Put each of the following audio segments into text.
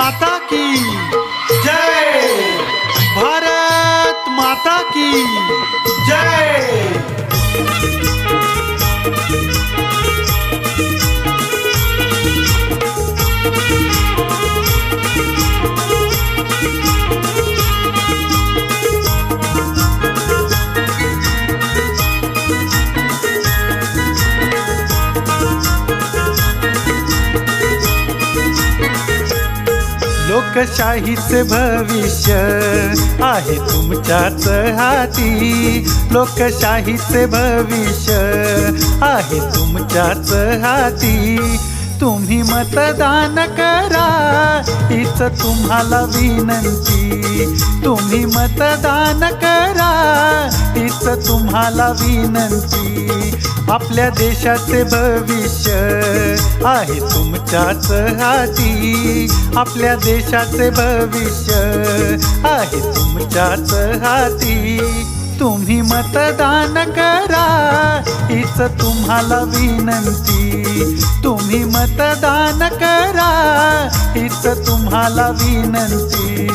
mata. लोकशाहीचे भविष्य आहे तुमच्याच हाती. लोकशाहीचे भविष्य आहे तुमच्याच हाती. तुम्ही मतदान करा हीच तुम्हाला विनंती. तुम्ही मतदान करा हीच तुम्हाला विनंती. आपल्या देशाचे भविष्य आहे तुमच्याच हाती. आपल्या देशाचे भविष्य आहे तुमच्याच हाती. तुम्ही मतदान करा हीच तुम्हाला विनंती. तुम्ही मतदान करा हीच तुम्हाला विनंती.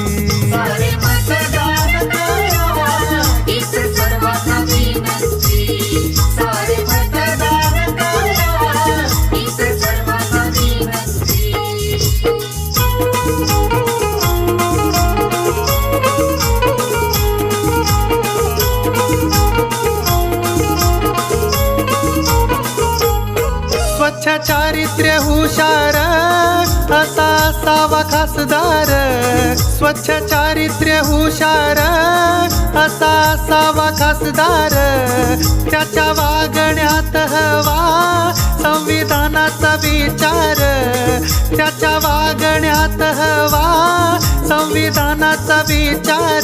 चारित्र्य हुशार असा असावा खासदार. स्वच्छ चारित्र्य हुशार असा असावा खासदार. त्याच्या वागण्यात हवा संविधानाचा विचार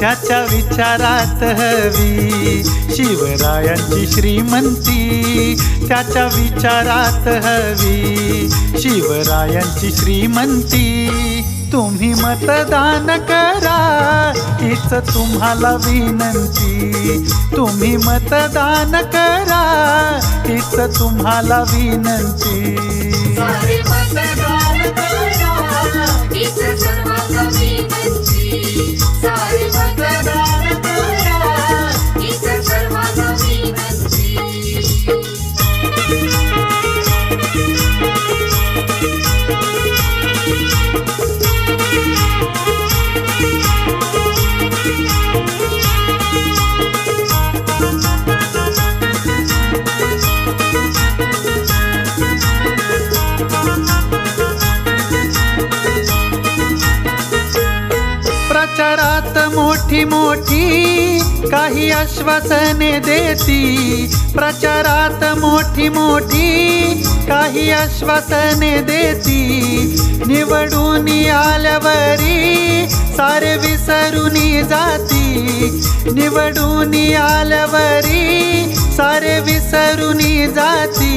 त्याच्या विचारात हवी. शिवरायांची श्रीमंती त्याच्या विचारात हवी. शिवरायांची श्रीमंती तुम्ही मतदान करा हीच तुम्हाला विनंती. तुम्ही मतदान करा हीच तुम्हाला विनंती. सारे भगवान मोठी मोठी काही आश्वासने देती. प्रचारात मोठी मोठी काही आश्वासने देती. निवडून आल्यावरी सारे विसरून जाती. निवडून आल्यावरी सारे विसरून जाती.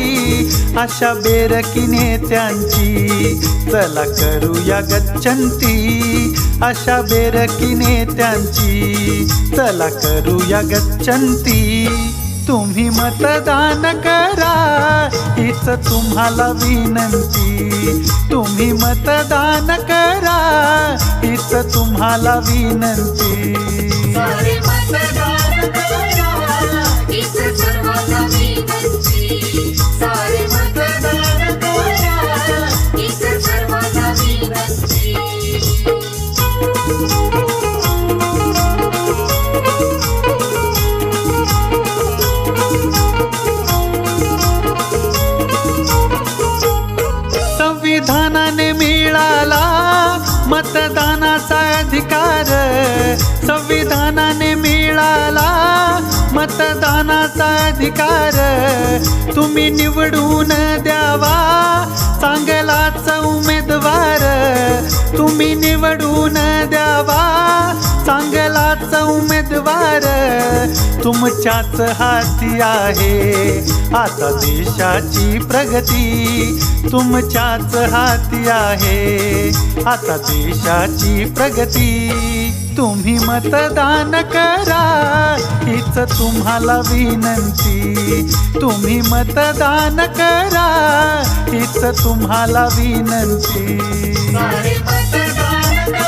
अशा बेरकीने त्यांची चला करूया गच्छंती अशा बेरकीने त्यांची चला करूया गच्छंती तुम्ही मतदान करा हीच तुम्हाला विनंती. तुम्ही मतदान करा हीच तुम्हाला विनंती. संविधानाने मिळाला. मतदानाचा अधिकार तुम्ही निवडून द्यावा. चांगलाच उमेदवार तुम्ही निवडून द्यावा. चांगलाच उमेदवार तुमच्याच हाती आहे. आता देशाची प्रगती तुमच्याच हाती आहे. आता देशाची प्रगती तुम्ही मतदान करा. हीच तुम्हाला विनंती. तुम्ही मतदान करा. हीच तुम्हाला विनंती. सारे मतदान करा.